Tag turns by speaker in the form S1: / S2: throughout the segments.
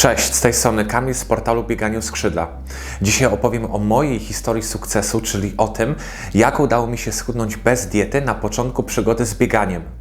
S1: Cześć, z tej strony Kamil z portalu Bieganiu Skrzydła. Dzisiaj opowiem o mojej historii sukcesu, czyli o tym, jak udało mi się schudnąć bez diety na początku przygody z bieganiem.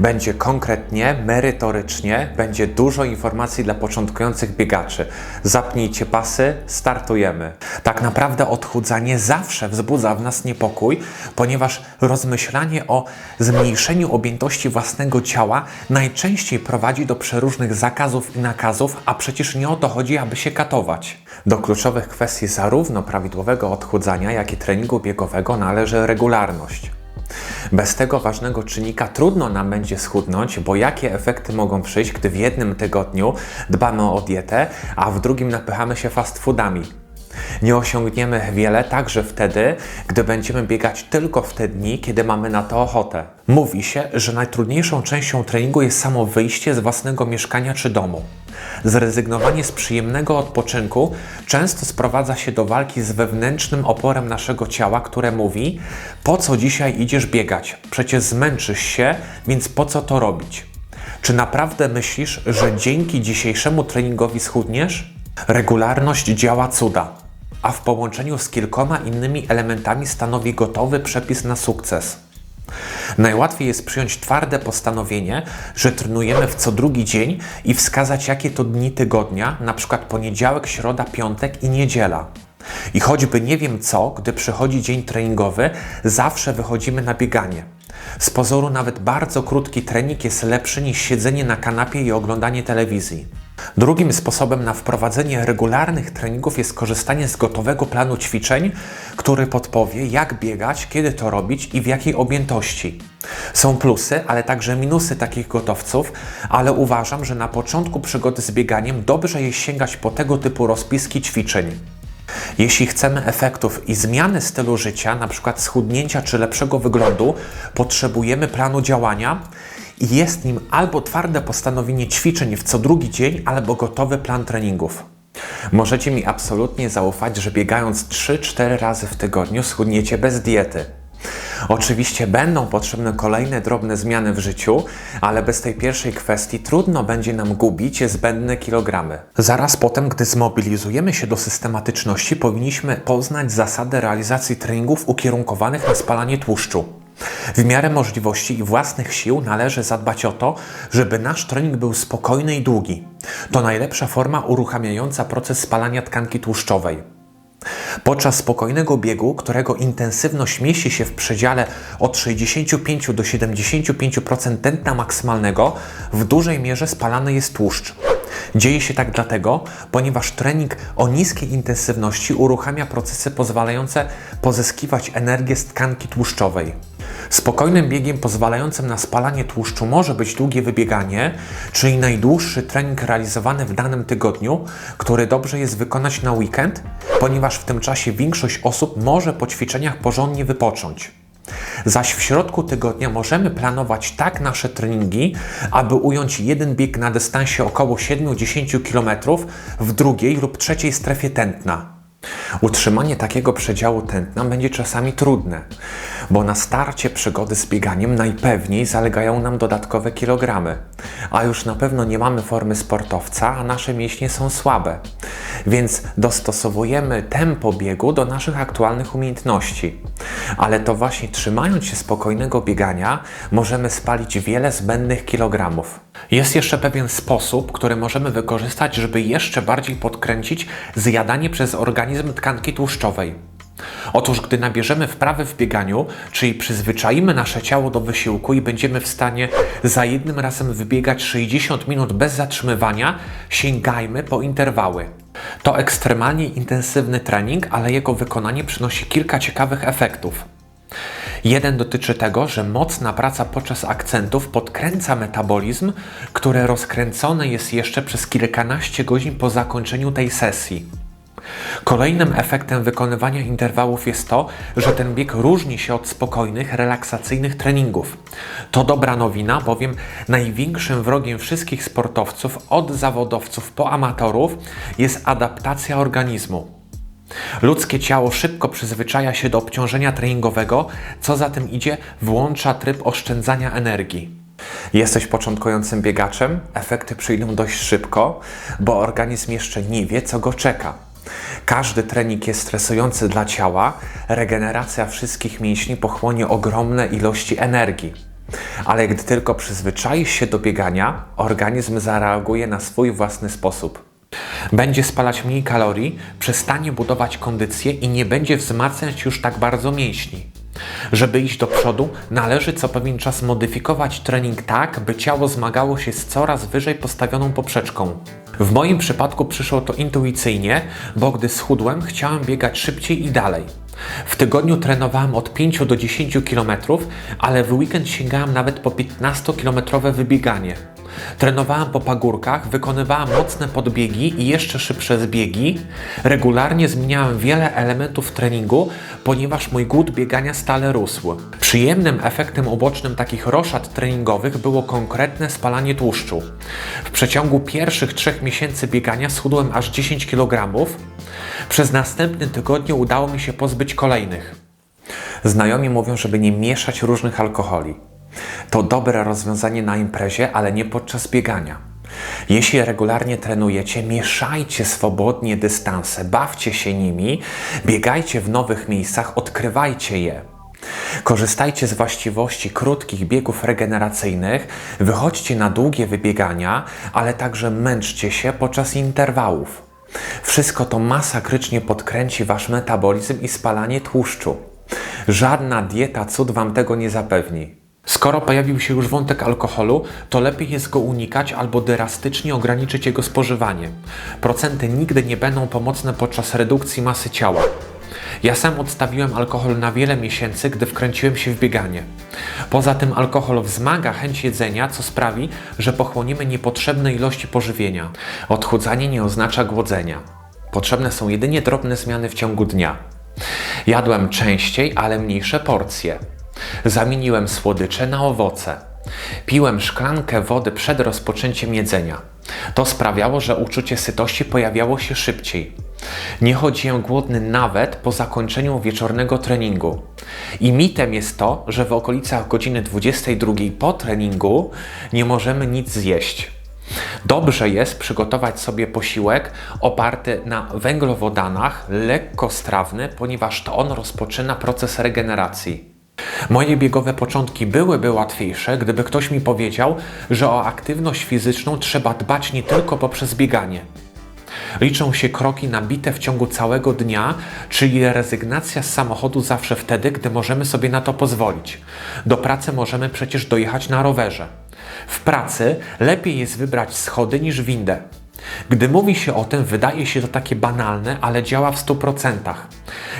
S1: Będzie konkretnie, merytorycznie, będzie dużo informacji dla początkujących biegaczy. Zapnijcie pasy, startujemy. Tak naprawdę odchudzanie zawsze wzbudza w nas niepokój, ponieważ rozmyślanie o zmniejszeniu objętości własnego ciała najczęściej prowadzi do przeróżnych zakazów i nakazów, a przecież nie o to chodzi, aby się katować. Do kluczowych kwestii zarówno prawidłowego odchudzania, jak i treningu biegowego należy regularność. Bez tego ważnego czynnika trudno nam będzie schudnąć, bo jakie efekty mogą przyjść, gdy w jednym tygodniu dbamy o dietę, a w drugim napychamy się fast foodami. Nie osiągniemy wiele także wtedy, gdy będziemy biegać tylko w te dni, kiedy mamy na to ochotę. Mówi się, że najtrudniejszą częścią treningu jest samo wyjście z własnego mieszkania czy domu. Zrezygnowanie z przyjemnego odpoczynku często sprowadza się do walki z wewnętrznym oporem naszego ciała, które mówi: Po co dzisiaj idziesz biegać? Przecież zmęczysz się, więc po co to robić? Czy naprawdę myślisz, że dzięki dzisiejszemu treningowi schudniesz? Regularność działa cuda, a w połączeniu z kilkoma innymi elementami stanowi gotowy przepis na sukces. Najłatwiej jest przyjąć twarde postanowienie, że trenujemy w co drugi dzień i wskazać, jakie to dni tygodnia, przykład poniedziałek, środa, piątek i niedziela. I choćby nie wiem co, gdy przychodzi dzień treningowy, zawsze wychodzimy na bieganie. Z pozoru nawet bardzo krótki trening jest lepszy niż siedzenie na kanapie i oglądanie telewizji. Drugim sposobem na wprowadzenie regularnych treningów jest korzystanie z gotowego planu ćwiczeń, który podpowie, jak biegać, kiedy to robić i w jakiej objętości. Są plusy, ale także minusy takich gotowców, ale uważam, że na początku przygody z bieganiem dobrze jest sięgać po tego typu rozpiski ćwiczeń. Jeśli chcemy efektów i zmiany stylu życia, np. schudnięcia czy lepszego wyglądu, potrzebujemy planu działania jest nim albo twarde postanowienie ćwiczeń w co drugi dzień, albo gotowy plan treningów. Możecie mi absolutnie zaufać, że biegając 3-4 razy w tygodniu schudniecie bez diety. Oczywiście będą potrzebne kolejne drobne zmiany w życiu, ale bez tej pierwszej kwestii trudno będzie nam gubić zbędne kilogramy. Zaraz potem, gdy zmobilizujemy się do systematyczności, powinniśmy poznać zasady realizacji treningów ukierunkowanych na spalanie tłuszczu. W miarę możliwości i własnych sił należy zadbać o to, żeby nasz trening był spokojny i długi. To najlepsza forma uruchamiająca proces spalania tkanki tłuszczowej. Podczas spokojnego biegu, którego intensywność mieści się w przedziale od 65 do 75% tętna maksymalnego, w dużej mierze spalany jest tłuszcz. Dzieje się tak dlatego, ponieważ trening o niskiej intensywności uruchamia procesy pozwalające pozyskiwać energię z tkanki tłuszczowej. Spokojnym biegiem pozwalającym na spalanie tłuszczu może być długie wybieganie, czyli najdłuższy trening realizowany w danym tygodniu, który dobrze jest wykonać na weekend, ponieważ w tym czasie większość osób może po ćwiczeniach porządnie wypocząć. Zaś w środku tygodnia możemy planować tak nasze treningi, aby ująć jeden bieg na dystansie około 7-10 km w drugiej lub trzeciej strefie tętna. Utrzymanie takiego przedziału tętna będzie czasami trudne, bo na starcie przygody z bieganiem najpewniej zalegają nam dodatkowe kilogramy, a już na pewno nie mamy formy sportowca, a nasze mięśnie są słabe. Więc dostosowujemy tempo biegu do naszych aktualnych umiejętności. Ale to właśnie trzymając się spokojnego biegania, możemy spalić wiele zbędnych kilogramów. Jest jeszcze pewien sposób, który możemy wykorzystać, żeby jeszcze bardziej podkręcić zjadanie przez organizm tkanki tłuszczowej. Otóż, gdy nabierzemy wprawy w bieganiu, czyli przyzwyczaimy nasze ciało do wysiłku i będziemy w stanie za jednym razem wybiegać 60 minut bez zatrzymywania, sięgajmy po interwały. To ekstremalnie intensywny trening, ale jego wykonanie przynosi kilka ciekawych efektów. Jeden dotyczy tego, że mocna praca podczas akcentów podkręca metabolizm, który rozkręcony jest jeszcze przez kilkanaście godzin po zakończeniu tej sesji. Kolejnym efektem wykonywania interwałów jest to, że ten bieg różni się od spokojnych, relaksacyjnych treningów. To dobra nowina, bowiem największym wrogiem wszystkich sportowców, od zawodowców po amatorów, jest adaptacja organizmu. Ludzkie ciało szybko przyzwyczaja się do obciążenia treningowego, co za tym idzie, włącza tryb oszczędzania energii. Jesteś początkującym biegaczem? Efekty przyjdą dość szybko, bo organizm jeszcze nie wie, co go czeka. Każdy trening jest stresujący dla ciała, regeneracja wszystkich mięśni pochłonie ogromne ilości energii. Ale gdy tylko przyzwyczaisz się do biegania, organizm zareaguje na swój własny sposób. Będzie spalać mniej kalorii, przestanie budować kondycję i nie będzie wzmacniać już tak bardzo mięśni. Żeby iść do przodu, należy co pewien czas modyfikować trening tak, by ciało zmagało się z coraz wyżej postawioną poprzeczką. W moim przypadku przyszło to intuicyjnie, bo gdy schudłem, chciałem biegać szybciej i dalej. W tygodniu trenowałem od 5 do 10 km, ale w weekend sięgałem nawet po 15-kilometrowe wybieganie. Trenowałem po pagórkach, wykonywałem mocne podbiegi i jeszcze szybsze zbiegi. Regularnie zmieniałem wiele elementów treningu, ponieważ mój głód biegania stale rósł. Przyjemnym efektem ubocznym takich roszad treningowych było konkretne spalanie tłuszczu. W przeciągu pierwszych trzech miesięcy biegania schudłem aż 10 kg. Przez następny tygodniu udało mi się pozbyć kolejnych. Znajomi mówią, żeby nie mieszać różnych alkoholi. To dobre rozwiązanie na imprezie, ale nie podczas biegania. Jeśli regularnie trenujecie, mieszajcie swobodnie dystanse, bawcie się nimi, biegajcie w nowych miejscach, odkrywajcie je. Korzystajcie z właściwości krótkich biegów regeneracyjnych, wychodźcie na długie wybiegania, ale także męczcie się podczas interwałów. Wszystko to masakrycznie podkręci wasz metabolizm i spalanie tłuszczu. Żadna dieta cud wam tego nie zapewni. Skoro pojawił się już wątek alkoholu, to lepiej jest go unikać albo drastycznie ograniczyć jego spożywanie. Procenty nigdy nie będą pomocne podczas redukcji masy ciała. Ja sam odstawiłem alkohol na wiele miesięcy, gdy wkręciłem się w bieganie. Poza tym alkohol wzmaga chęć jedzenia, co sprawi, że pochłoniemy niepotrzebne ilości pożywienia. Odchudzanie nie oznacza głodzenia. Potrzebne są jedynie drobne zmiany w ciągu dnia. Jadłem częściej, ale mniejsze porcje. Zamieniłem słodycze na owoce. Piłem szklankę wody przed rozpoczęciem jedzenia. To sprawiało, że uczucie sytości pojawiało się szybciej. Nie chodziłem głodny nawet po zakończeniu wieczornego treningu. I mitem jest to, że w okolicach godziny 22 po treningu nie możemy nic zjeść. Dobrze jest przygotować sobie posiłek oparty na węglowodanach, lekkostrawny, ponieważ to on rozpoczyna proces regeneracji. Moje biegowe początki byłyby łatwiejsze, gdyby ktoś mi powiedział, że o aktywność fizyczną trzeba dbać nie tylko poprzez bieganie. Liczą się kroki nabite w ciągu całego dnia, czyli rezygnacja z samochodu zawsze wtedy, gdy możemy sobie na to pozwolić. Do pracy możemy przecież dojechać na rowerze. W pracy lepiej jest wybrać schody niż windę. Gdy mówi się o tym, wydaje się to takie banalne, ale działa w 100%.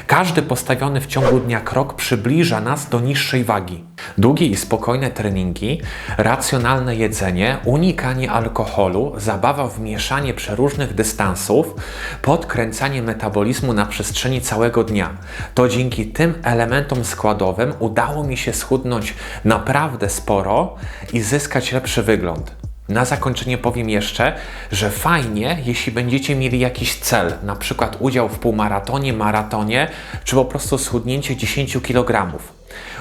S1: Każdy postawiony w ciągu dnia krok przybliża nas do niższej wagi. Długie i spokojne treningi, racjonalne jedzenie, unikanie alkoholu, zabawa w mieszanie przeróżnych dystansów, podkręcanie metabolizmu na przestrzeni całego dnia. To dzięki tym elementom składowym udało mi się schudnąć naprawdę sporo i zyskać lepszy wygląd. Na zakończenie powiem jeszcze, że fajnie, jeśli będziecie mieli jakiś cel, na przykład udział w półmaratonie, maratonie, czy po prostu schudnięcie 10 kg.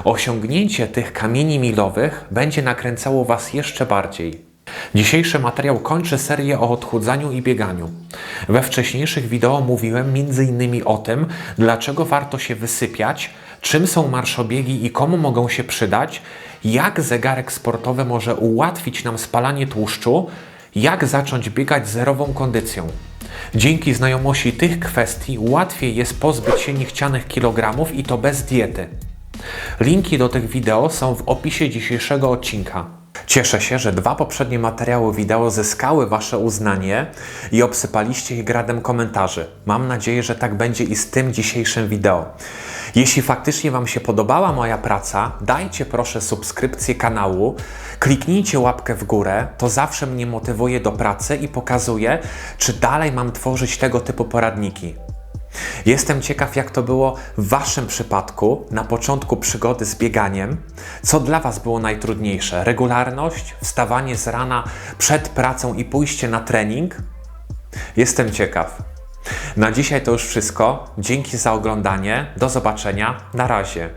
S1: Osiągnięcie tych kamieni milowych będzie nakręcało Was jeszcze bardziej. Dzisiejszy materiał kończy serię o odchudzaniu i bieganiu. We wcześniejszych wideo mówiłem m.in. o tym, dlaczego warto się wysypiać, czym są marszobiegi i komu mogą się przydać, jak zegarek sportowy może ułatwić nam spalanie tłuszczu, jak zacząć biegać zerową kondycją. Dzięki znajomości tych kwestii łatwiej jest pozbyć się niechcianych kilogramów i to bez diety. Linki do tych wideo są w opisie dzisiejszego odcinka. Cieszę się, że dwa poprzednie materiały wideo zyskały Wasze uznanie i obsypaliście je gradem komentarzy. Mam nadzieję, że tak będzie i z tym dzisiejszym wideo. Jeśli faktycznie Wam się podobała moja praca, dajcie proszę subskrypcję kanału, kliknijcie łapkę w górę, to zawsze mnie motywuje do pracy i pokazuje, czy dalej mam tworzyć tego typu poradniki. Jestem ciekaw, jak to było w Waszym przypadku na początku przygody z bieganiem. Co dla Was było najtrudniejsze? Regularność, wstawanie z rana przed pracą i pójście na trening? Jestem ciekaw. Na dzisiaj to już wszystko. Dzięki za oglądanie. Do zobaczenia. Na razie.